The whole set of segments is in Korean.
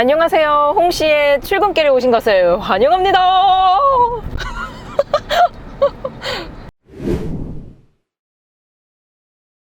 안녕하세요. 홍씨의 출근길에 오신 것을 환영합니다.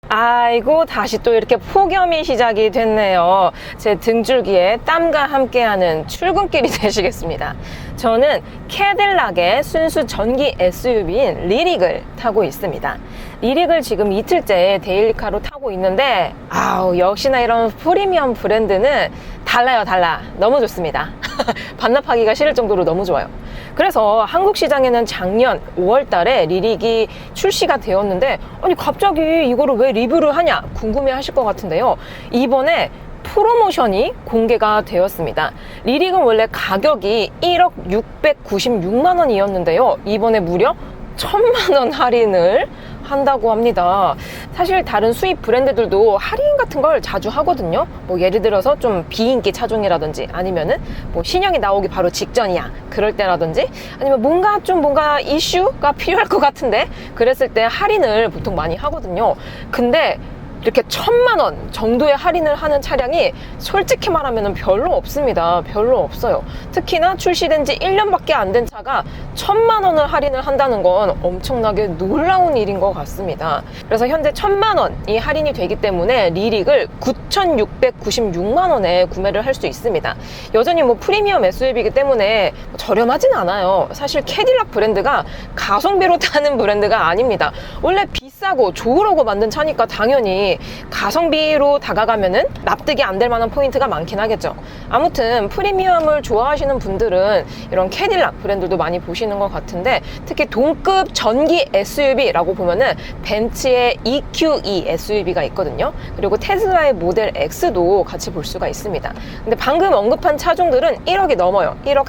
아이고 다시 또 이렇게 폭염이 시작이 됐네요. 제 등줄기에 땀과 함께하는 출근길이 되시겠습니다. 저는 캐딜락의 순수 전기 SUV인 리릭을 타고 있습니다. 리릭을 지금 이틀째 데일리카로 타고 있는데 아우 역시나 이런 프리미엄 브랜드는 달라요 달라 너무 좋습니다. 반납하기가 싫을 정도로 너무 좋아요. 그래서 한국 시장에는 작년 5월 달에 리릭이 출시가 되었는데 아니 갑자기 이거를 왜 리뷰를 하냐 궁금해 하실 것 같은데요. 이번에 프로모션이 공개가 되었습니다. 리릭은 원래 가격이 1억 696만 원이었는데요. 이번에 무려 천만 원 할인을 한다고 합니다. 사실 다른 수입 브랜드들도 할인 같은 걸 자주 하거든요. 뭐 예를 들어서 좀 비인기 차종이라든지 아니면은 뭐 신형이 나오기 바로 직전이야. 그럴 때라든지 아니면 뭔가 좀 뭔가 이슈가 필요할 것 같은데 그랬을 때 할인을 보통 많이 하거든요. 근데 이렇게 천만 원 정도의 할인을 하는 차량이 솔직히 말하면 별로 없습니다. 별로 없어요. 특히나 출시된 지 1년밖에 안 된 차가 천만 원을 할인을 한다는 건 엄청나게 놀라운 일인 것 같습니다. 그래서 현재 천만 원이 할인이 되기 때문에 리릭을 9,696만 원에 구매를 할 수 있습니다. 여전히 뭐 프리미엄 SUV이기 때문에 저렴하진 않아요. 사실 캐딜락 브랜드가 가성비로 타는 브랜드가 아닙니다. 원래 비 싸고 좋으라고 만든 차니까 당연히 가성비로 다가가면은 납득이 안 될 만한 포인트가 많긴 하겠죠. 아무튼 프리미엄을 좋아하시는 분들은 이런 캐딜락 브랜드도 많이 보시는 것 같은데 특히 동급 전기 SUV라고 보면은 벤츠의 EQE SUV가 있거든요. 그리고 테슬라의 모델 X도 같이 볼 수가 있습니다. 근데 방금 언급한 차종들은 1억이 넘어요. 1억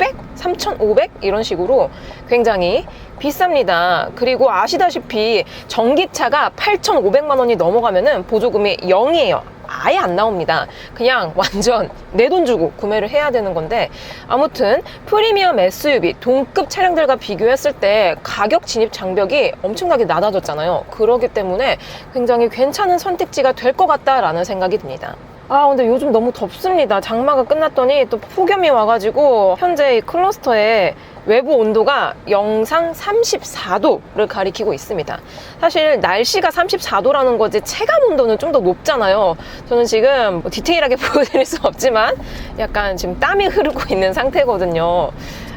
3,600? 3,500? 이런 식으로 굉장히 비쌉니다. 그리고 아시다시피 전기차가 8,500만 원이 넘어가면은 보조금이 0이에요. 아예 안 나옵니다. 그냥 완전 내 돈 주고 구매를 해야 되는 건데 아무튼 프리미엄 SUV 동급 차량들과 비교했을 때 가격 진입 장벽이 엄청나게 낮아졌잖아요. 그러기 때문에 굉장히 괜찮은 선택지가 될 것 같다라는 생각이 듭니다. 아 근데 요즘 너무 덥습니다. 장마가 끝났더니 또 폭염이 와가지고 현재 이 클러스터에 외부 온도가 영상 34도를 가리키고 있습니다. 사실 날씨가 34도라는 거지 체감 온도는 좀 더 높잖아요. 저는 지금 뭐 디테일하게 보여드릴 수 없지만 약간 지금 땀이 흐르고 있는 상태거든요.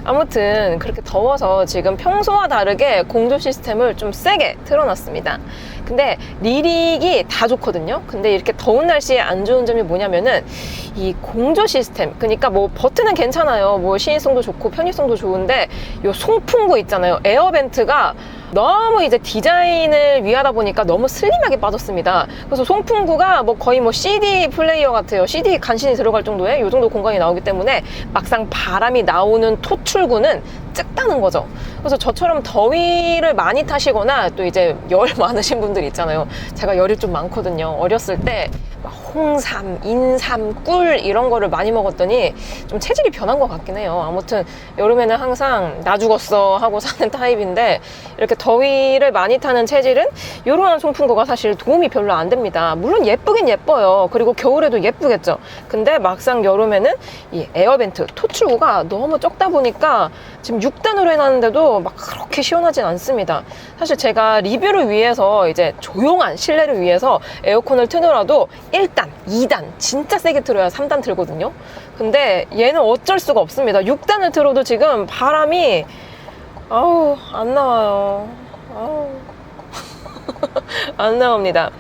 아무튼 그렇게 더워서 지금 평소와 다르게 공조 시스템을 좀 세게 틀어놨습니다. 근데 리릭이 다 좋거든요. 근데 이렇게 더운 날씨에 안 좋은 점이 뭐냐면은 이 공조 시스템. 그러니까 뭐 버튼은 괜찮아요. 뭐 시인성도 좋고 편의성도 좋은데 요 송풍구 있잖아요. 에어벤트가 너무 이제 디자인을 위하다 보니까 너무 슬림하게 빠졌습니다. 그래서 송풍구가 뭐 거의 뭐 CD 플레이어 같아요. CD 간신히 들어갈 정도의 요 정도 공간이 나오기 때문에 막상 바람이 나오는 토출구는 쩨다는 거죠. 그래서 저처럼 더위를 많이 타시거나 또 이제 열 많으신 분들 있잖아요. 제가 열이 좀 많거든요. 어렸을 때막 홍삼, 인삼, 꿀 이런 거를 많이 먹었더니 좀 체질이 변한 것 같긴 해요. 아무튼 여름에는 항상 나 죽었어 하고 사는 타입인데 이렇게 더위를 많이 타는 체질은 이러한 송풍구가 사실 도움이 별로 안 됩니다. 물론 예쁘긴 예뻐요. 그리고 겨울에도 예쁘겠죠. 근데 막상 여름에는 이 에어벤트, 토출구가 너무 적다 보니까 지금 6단으로 해놨는데도 막 그렇게 시원하진 않습니다. 사실 제가 리뷰를 위해서 이제 조용한 실내를 위해서 에어컨을 트더라도 1단, 2단 진짜 세게 틀어야 3단 틀거든요. 근데 얘는 어쩔 수가 없습니다. 6단을 틀어도 지금 바람이 아우 안 나와요. 아우 안 나옵니다.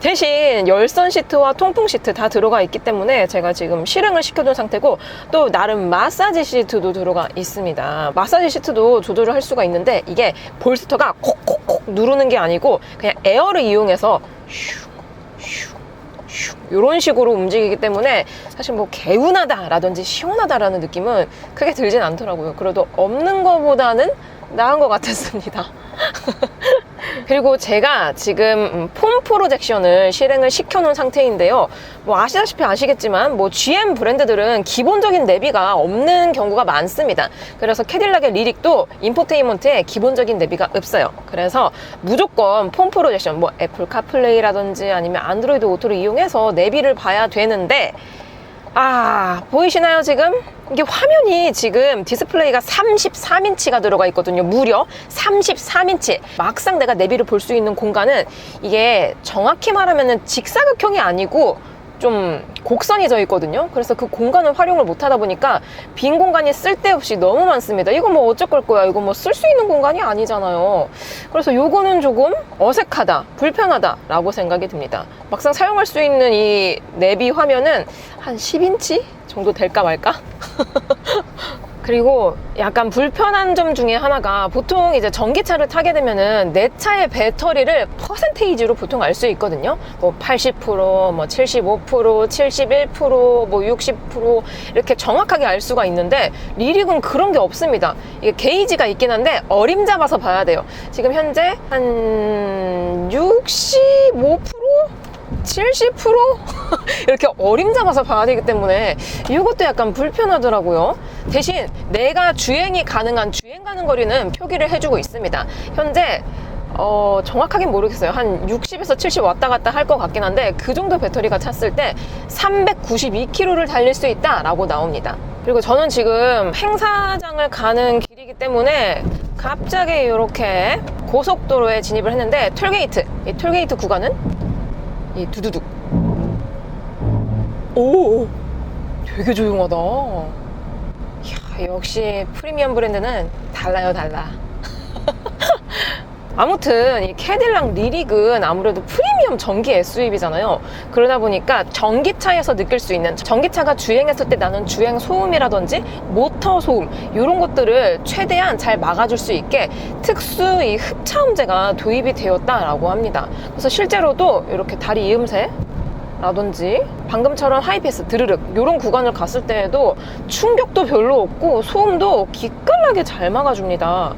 대신 열선 시트와 통풍 시트 다 들어가 있기 때문에 제가 지금 실행을 시켜둔 상태고 또 나름 마사지 시트도 들어가 있습니다. 마사지 시트도 조절을 할 수가 있는데 이게 볼스터가 콕콕콕 누르는 게 아니고 그냥 에어를 이용해서 슈 이런 식으로 움직이기 때문에 사실 뭐 개운하다라든지 시원하다라는 느낌은 크게 들진 않더라고요. 그래도 없는 것보다는 나은 것 같았습니다. 그리고 제가 지금 음, 폼 프로젝션을 실행을 시켜놓은 상태인데요. 뭐 아시다시피 아시겠지만 뭐 GM 브랜드들은 기본적인 내비가 없는 경우가 많습니다. 그래서 캐딜락의 리릭도 인포테인먼트에 기본적인 내비가 없어요. 그래서 무조건 폼 프로젝션, 뭐 애플 카플레이라든지 아니면 안드로이드 오토를 이용해서 내비를 봐야 되는데 아, 보이시나요, 지금? 이게 화면이 지금 디스플레이가 33인치가 들어가 있거든요. 무려 33인치. 막상 내가 내비를 볼 수 있는 공간은 이게 정확히 말하면 직사각형이 아니고 좀 곡선이 져 있거든요. 그래서 그 공간을 활용을 못 하다 보니까 빈 공간이 쓸데없이 너무 많습니다. 이거 뭐 어쩔 거야. 이거 뭐 쓸 수 있는 공간이 아니잖아요. 그래서 요거는 조금 어색하다, 불편하다라고 생각이 듭니다. 막상 사용할 수 있는 이 내비 화면은 한 10인치 정도 될까 말까? 그리고 약간 불편한 점 중에 하나가 보통 이제 전기차를 타게 되면은 내 차의 배터리를 퍼센테이지로 보통 알 수 있거든요. 뭐 80%, 뭐 75%, 71%, 뭐 60% 이렇게 정확하게 알 수가 있는데 리릭은 그런 게 없습니다. 이게 게이지가 있긴 한데 어림 잡아서 봐야 돼요. 지금 현재 한 65%? 70% 이렇게 어림잡아서 봐야 되기 때문에 이것도 약간 불편하더라고요. 대신 내가 주행이 가능한 주행 가능 거리는 표기를 해주고 있습니다. 현재 어, 정확하긴 모르겠어요. 한 60에서 70 왔다 갔다 할 것 같긴 한데 그 정도 배터리가 찼을 때 392km를 달릴 수 있다라고 나옵니다. 그리고 저는 지금 행사장을 가는 길이기 때문에 갑자기 이렇게 고속도로에 진입을 했는데 톨게이트, 이 톨게이트 구간은 이 두두둑. 오, 되게 조용하다. 이야, 역시 프리미엄 브랜드는 달라요, 달라. 아무튼 이 캐딜락 리릭은 아무래도 프리미엄 전기 SUV잖아요. 그러다 보니까 전기차에서 느낄 수 있는 전기차가 주행했을 때 나는 주행 소음이라든지 모터 소음 이런 것들을 최대한 잘 막아줄 수 있게 특수 이 흡차음제가 도입이 되었다라고 합니다. 그래서 실제로도 이렇게 다리 이음새 라든지 방금처럼 하이패스 드르륵 이런 구간을 갔을 때에도 충격도 별로 없고 소음도 기깔나게 잘 막아줍니다.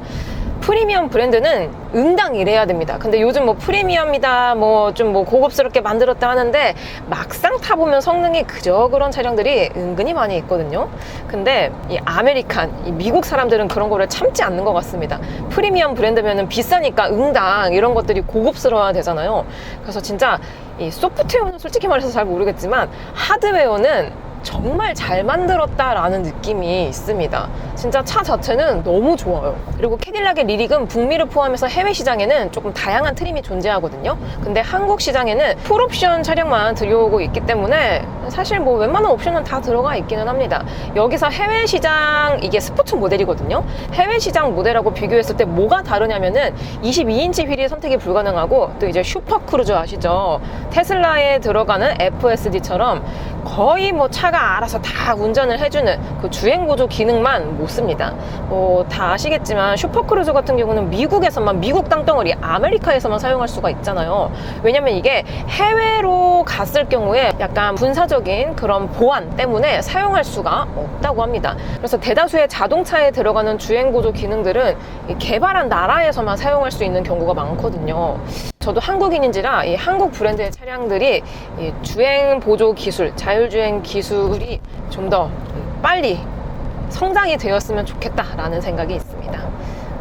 프리미엄 브랜드는 응당 이래야 됩니다. 근데 요즘 뭐 프리미엄이다, 뭐좀뭐 고급스럽게 만들었다 하는데 막상 타보면 성능이 그저 그런 차량들이 은근히 많이 있거든요. 근데 이 아메리칸, 이 미국 사람들은 그런 거를 참지 않는 것 같습니다. 프리미엄 브랜드면은 비싸니까 응당 이런 것들이 고급스러워야 되잖아요. 그래서 진짜 이 소프트웨어는 솔직히 말해서 잘 모르겠지만 하드웨어는 정말 잘 만들었다라는 느낌이 있습니다. 진짜 차 자체는 너무 좋아요. 그리고 캐딜락의 리릭은 북미를 포함해서 해외 시장에는 조금 다양한 트림이 존재하거든요. 근데 한국 시장에는 풀옵션 차량만 들여오고 있기 때문에 사실 뭐 웬만한 옵션은 다 들어가 있기는 합니다. 여기서 해외 시장 이게 스포츠 모델이거든요. 해외 시장 모델하고 비교했을 때 뭐가 다르냐면은 22인치 휠이 선택이 불가능하고 또 이제 슈퍼 크루즈 아시죠? 테슬라에 들어가는 FSD처럼 거의 뭐 차가 알아서 다 운전을 해주는 그 주행 보조 기능만 못 씁니다. 뭐 다 아시겠지만 슈퍼크루즈 같은 경우는 미국에서만 미국 땅덩어리 아메리카에서만 사용할 수가 있잖아요. 왜냐면 이게 해외로 갔을 경우에 약간 군사적인 그런 보안 때문에 사용할 수가 없다고 합니다. 그래서 대다수의 자동차에 들어가는 주행 보조 기능들은 이 개발한 나라에서만 사용할 수 있는 경우가 많거든요. 저도 한국인인지라 이 한국 브랜드의 차량들이 이 주행 보조 기술, 자율주행 기술이 좀 더 빨리 성장이 되었으면 좋겠다라는 생각이 있습니다.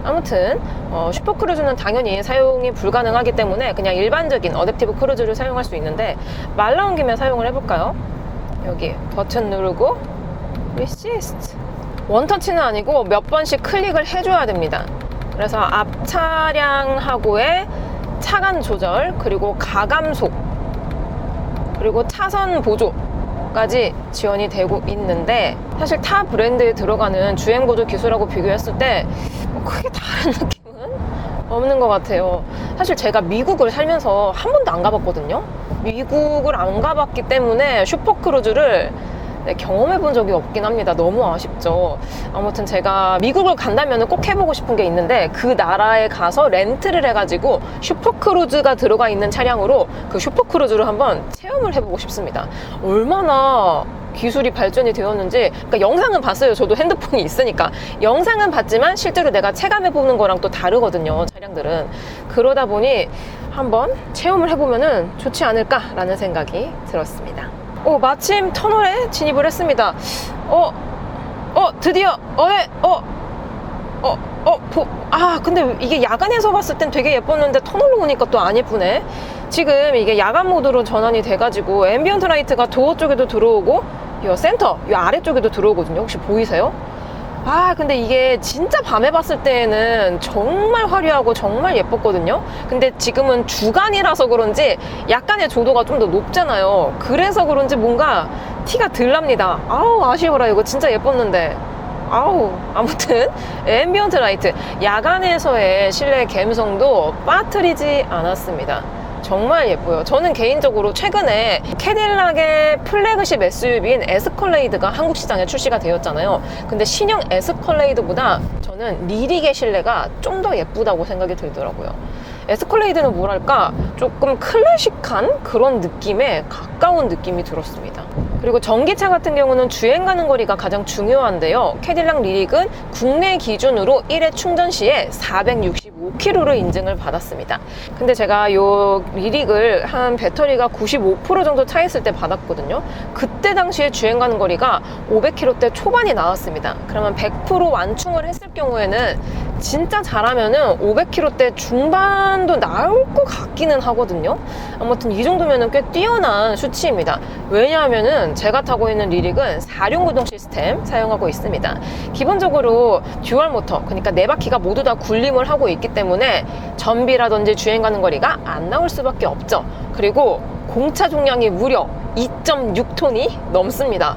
아무튼 어, 슈퍼 크루즈는 당연히 사용이 불가능하기 때문에 그냥 일반적인 어댑티브 크루즈를 사용할 수 있는데 말 나온 김에 사용을 해볼까요? 여기 버튼 누르고 리시스트 원터치는 아니고 몇 번씩 클릭을 해줘야 됩니다. 그래서 앞 차량하고의 차간 조절 그리고 가감속 그리고 차선 보조까지 지원이 되고 있는데 사실 타 브랜드에 들어가는 주행 보조 기술하고 비교했을 때 뭐 크게 다른 느낌은 없는 것 같아요. 사실 제가 미국을 살면서 한 번도 안 가봤거든요. 미국을 안 가봤기 때문에 슈퍼 크루즈를 네, 경험해 본 적이 없긴 합니다. 너무 아쉽죠. 아무튼 제가 미국을 간다면 꼭 해보고 싶은 게 있는데 그 나라에 가서 렌트를 해가지고 슈퍼크루즈가 들어가 있는 차량으로 그 슈퍼크루즈를 한번 체험을 해보고 싶습니다. 얼마나 기술이 발전이 되었는지 그러니까 영상은 봤어요. 저도 핸드폰이 있으니까 영상은 봤지만 실제로 내가 체감해 보는 거랑 또 다르거든요. 차량들은 그러다 보니 한번 체험을 해보면은 좋지 않을까라는 생각이 들었습니다. 오 마침 터널에 진입을 했습니다. 어, 어 드디어 어 네 어. 어, 어, 보, 아, 근데 이게 야간에서 봤을 땐 되게 예뻤는데 터널로 오니까 또 안 예쁘네. 지금 이게 야간 모드로 전환이 돼가지고 앰비언트 라이트가 도어 쪽에도 들어오고 이 센터, 이 아래쪽에도 들어오거든요. 혹시 보이세요? 아, 근데 이게 진짜 밤에 봤을 때에는 정말 화려하고 정말 예뻤거든요. 근데 지금은 주간이라서 그런지 약간의 조도가 좀 더 높잖아요. 그래서 그런지 뭔가 티가 덜 납니다. 아우, 아쉬워라. 이거 진짜 예뻤는데. 아우 아무튼 앰비언트 라이트 야간에서의 실내 감성도 빠뜨리지 않았습니다. 정말 예뻐요. 저는 개인적으로 최근에 캐딜락의 플래그십 SUV인 에스컬레이드가 한국 시장에 출시가 되었잖아요. 근데 신형 에스컬레이드보다 저는 리릭의 실내가 좀 더 예쁘다고 생각이 들더라고요. 에스컬레이드는 뭐랄까 조금 클래식한 그런 느낌에 가까운 느낌이 들었습니다. 그리고 전기차 같은 경우는 주행 가는 거리가 가장 중요한데요. 캐딜락 리릭은 국내 기준으로 1회 충전 시에 465km를 인증을 받았습니다. 근데 제가 요 리릭을 한 배터리가 95% 정도 차 있을 때 받았거든요. 그때 당시에 주행 가는 거리가 500km대 초반이 나왔습니다. 그러면 100% 완충을 했을 경우에는 진짜 잘하면은 500km대 중반도 나올 것 같기는 하거든요. 아무튼 이 정도면은 꽤 뛰어난 수치입니다. 왜냐하면은 제가 타고 있는 리릭은 4륜 구동 시스템 사용하고 있습니다. 기본적으로 듀얼 모터, 그러니까 네 바퀴가 모두 다 굴림을 하고 있기 때문에 전비라든지 주행 가는 거리가 안 나올 수밖에 없죠. 그리고 공차重量이 무려 2.6톤이 넘습니다.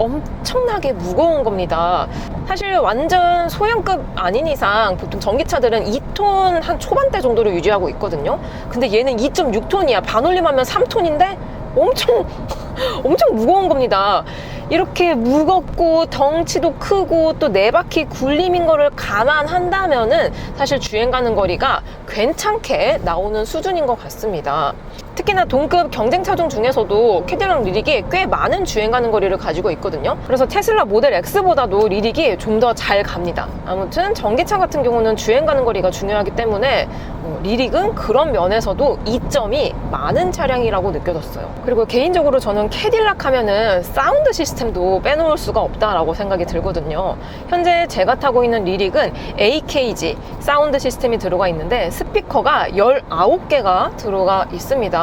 엄청나게 무거운 겁니다. 사실 완전 소형급 아닌 이상 보통 전기차들은 2톤 한 초반대 정도로 유지하고 있거든요. 근데 얘는 2.6톤이야. 반올림하면 3톤인데 엄청 엄청 무거운 겁니다. 이렇게 무겁고 덩치도 크고 또 네 바퀴 굴림인 거를 감안한다면은 사실 주행 가는 거리가 괜찮게 나오는 수준인 것 같습니다. 특히나 동급 경쟁 차종 중에서도 캐딜락 리릭이 꽤 많은 주행 가는 거리를 가지고 있거든요. 그래서 테슬라 모델 X보다도 리릭이 좀 더 잘 갑니다. 아무튼 전기차 같은 경우는 주행 가는 거리가 중요하기 때문에 어, 리릭은 그런 면에서도 이점이 많은 차량이라고 느껴졌어요. 그리고 개인적으로 저는 캐딜락 하면은 사운드 시스템도 빼놓을 수가 없다라고 생각이 들거든요. 현재 제가 타고 있는 리릭은 AKG 사운드 시스템이 들어가 있는데 스피커가 19개가 들어가 있습니다.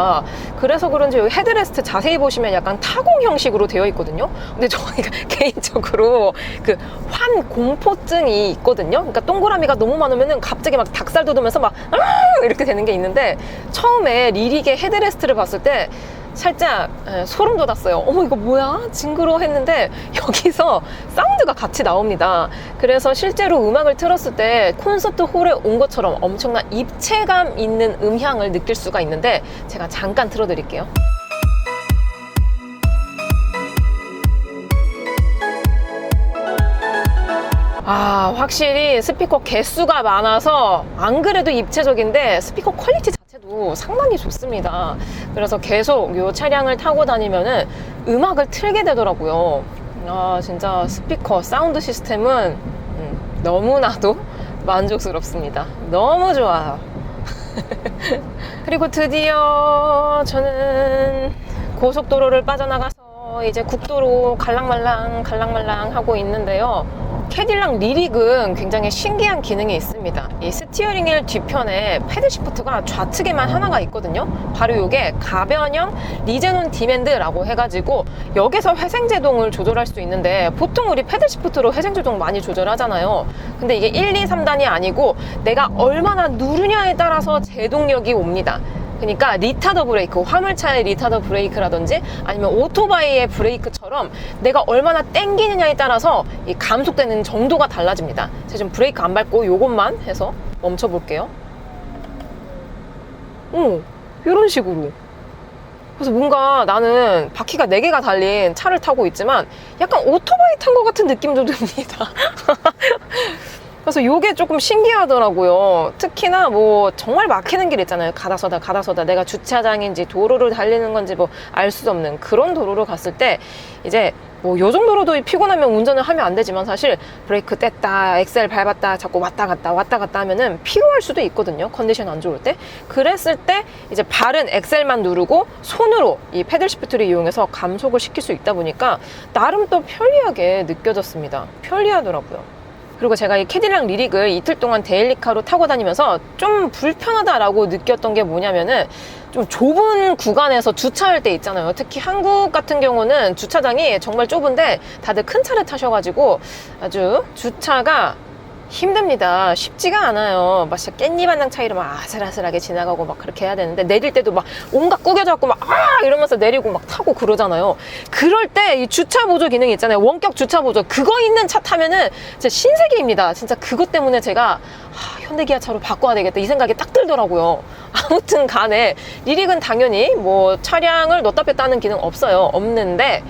그래서 그런지 여기 헤드레스트 자세히 보시면 약간 타공 형식으로 되어 있거든요. 근데 저희가 개인적으로 그 환 공포증이 있거든요. 그러니까 동그라미가 너무 많으면은 갑자기 막 닭살 돋으면서 막 아! 이렇게 되는 게 있는데 처음에 리릭의 헤드레스트를 봤을 때 살짝 에, 소름 돋았어요. 어머 이거 뭐야? 징그러 했는데 여기서 사운드가 같이 나옵니다. 그래서 실제로 음악을 틀었을 때 콘서트 홀에 온 것처럼 엄청난 입체감 있는 음향을 느낄 수가 있는데 제가 잠깐 틀어드릴게요. 아, 확실히 스피커 개수가 많아서 안 그래도 입체적인데 스피커 퀄리티 자체도 상당히 좋습니다. 그래서 계속 이 차량을 타고 다니면은 음악을 틀게 되더라고요. 아, 진짜 스피커 사운드 시스템은 음, 너무나도 만족스럽습니다. 너무 좋아요. 그리고 드디어 저는 고속도로를 빠져나가서 이제 국도로 갈랑말랑 갈랑말랑 하고 있는데요. 캐딜락 리릭은 굉장히 신기한 기능이 있습니다. 이 스티어링 휠 뒤편에 패드 시프트가 좌측에만 하나가 있거든요. 바로 이게 가변형 리제논 디맨드라고 해가지고 여기서 회생 제동을 조절할 수 있는데 보통 우리 패드 시프트로 회생 제동 많이 조절하잖아요. 근데 이게 1, 2, 3단이 아니고 내가 얼마나 누르냐에 따라서 제동력이 옵니다. 그러니까 리타더 브레이크, 화물차의 리타더 브레이크라든지 아니면 오토바이의 브레이크처럼 내가 얼마나 땡기느냐에 따라서 이 감속되는 정도가 달라집니다. 제가 지금 브레이크 안 밟고 요것만 해서 멈춰 볼게요. 오, 이런 식으로. 그래서 뭔가 나는 바퀴가 4개가 달린 차를 타고 있지만 약간 오토바이 탄 것 같은 느낌도 듭니다. 그래서 이게 조금 신기하더라고요. 특히나 뭐 정말 막히는 길 있잖아요. 가다서다 가다서다. 내가 주차장인지 도로를 달리는 건지 뭐 알 수 없는 그런 도로를 갔을 때 이제 뭐요 정도로도 피곤하면 운전을 하면 안 되지만 사실 브레이크 뗐다 엑셀 밟았다 자꾸 왔다 갔다 왔다 갔다 하면은 피로할 수도 있거든요. 컨디션 안 좋을 때. 그랬을 때 이제 발은 엑셀만 누르고 손으로 이 패들 시프트를 이용해서 감속을 시킬 수 있다 보니까 나름 또 편리하게 느껴졌습니다. 편리하더라고요 그리고 제가 이 캐딜락 리릭을 이틀 동안 데일리카로 타고 다니면서 좀 불편하다라고 느꼈던 게 뭐냐면은 좀 좁은 구간에서 주차할 때 있잖아요. 특히 한국 같은 경우는 주차장이 정말 좁은데 다들 큰 차를 타셔가지고 아주 주차가 힘듭니다. 쉽지가 않아요. 막 진짜 깻잎 한 장 차이로 막 아슬아슬하게 지나가고 막 그렇게 해야 되는데 내릴 때도 막 온갖 구겨져갖고 막 아! 이러면서 내리고 막 타고 그러잖아요. 그럴 때 이 주차 보조 기능 있잖아요. 원격 주차 보조 그거 있는 차 타면은 진짜 신세계입니다. 진짜 그것 때문에 제가 아, 현대기아 차로 바꿔야 되겠다 이 생각이 딱 들더라고요. 아무튼 간에 리릭은 당연히 뭐 차량을 넣다 뺐다 하는 기능 없어요. 없는데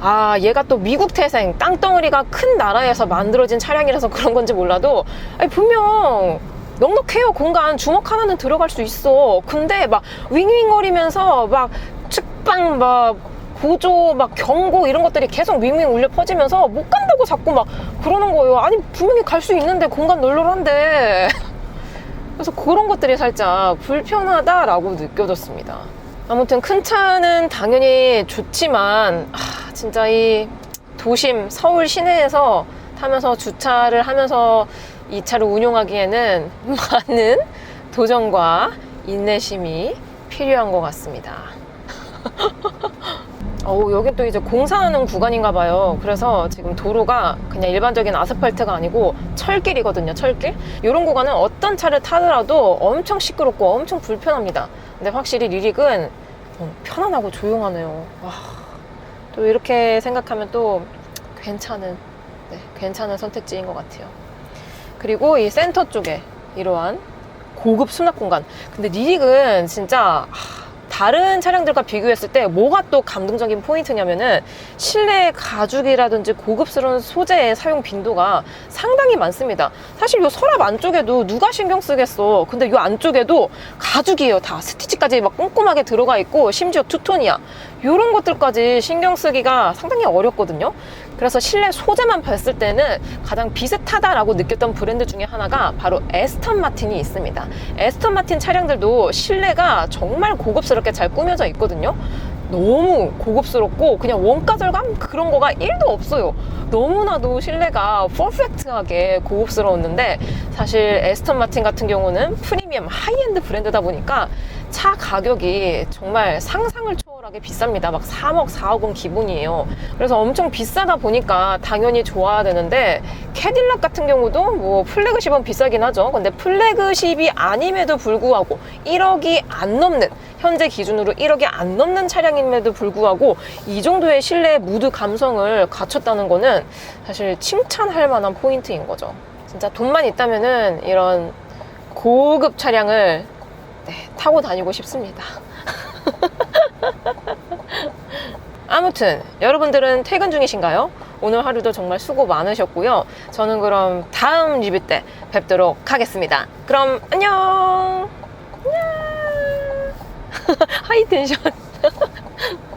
아, 얘가 또 미국 태생, 땅덩어리가 큰 나라에서 만들어진 차량이라서 그런 건지 몰라도, 아니, 분명, 넉넉해요, 공간. 주먹 하나는 들어갈 수 있어. 근데 막, 윙윙거리면서 막, 측방, 막, 보조, 막, 경고, 이런 것들이 계속 윙윙 울려 퍼지면서 못 간다고 자꾸 막, 그러는 거예요. 아니, 분명히 갈 수 있는데, 공간 널널한데. 그래서 그런 것들이 살짝 불편하다라고 느껴졌습니다. 아무튼 큰 차는 당연히 좋지만 아, 진짜 이 도심 서울 시내에서 타면서 주차를 하면서 이 차를 운용하기에는 많은 도전과 인내심이 필요한 것 같습니다. 어우, 여기 또 이제 공사하는 구간인가 봐요. 그래서 지금 도로가 그냥 일반적인 아스팔트가 아니고 철길이거든요, 철길. 이런 구간은 어떤 차를 타더라도 엄청 시끄럽고 엄청 불편합니다. 근데 확실히 리릭은 어, 편안하고 조용하네요. 와, 또 이렇게 생각하면 또 괜찮은, 네, 괜찮은 선택지인 것 같아요. 그리고 이 센터 쪽에 이러한 고급 수납 공간. 근데 리릭은 진짜 하, 다른 차량들과 비교했을 때 뭐가 또 감동적인 포인트냐면은 실내 가죽이라든지 고급스러운 소재의 사용 빈도가 상당히 많습니다. 사실 이 서랍 안쪽에도 누가 신경 쓰겠어. 근데 이 안쪽에도 가죽이에요. 다 스티치까지 막 꼼꼼하게 들어가 있고 심지어 투톤이야. 이런 것들까지 신경 쓰기가 상당히 어렵거든요. 그래서 실내 소재만 봤을 때는 가장 비슷하다라고 느꼈던 브랜드 중에 하나가 바로 에스턴 마틴이 있습니다. 에스턴 마틴 차량들도 실내가 정말 고급스럽게 잘 꾸며져 있거든요. 너무 고급스럽고 그냥 원가 절감 그런 거가 1도 없어요. 너무나도 실내가 퍼펙트하게 고급스러웠는데 사실 에스턴 마틴 같은 경우는 프리미엄 하이엔드 브랜드다 보니까 차 가격이 정말 상상을 초월하게 비쌉니다. 막 3억, 4억 은 기본이에요. 그래서 엄청 비싸다 보니까 당연히 좋아야 되는데 캐딜락 같은 경우도 뭐 플래그십은 비싸긴 하죠. 근데 플래그십이 아님에도 불구하고 1억이 안 넘는 현재 기준으로 1억이 안 넘는 차량임에도 불구하고 이 정도의 실내 무드 감성을 갖췄다는 거는 사실 칭찬할 만한 포인트인 거죠. 진짜 돈만 있다면은 이런 고급 차량을 네, 타고 다니고 싶습니다. 아무튼 여러분들은 퇴근 중이신가요? 오늘 하루도 정말 수고 많으셨고요. 저는 그럼 다음 리뷰 때 뵙도록 하겠습니다. 그럼 안녕. 하이 텐션.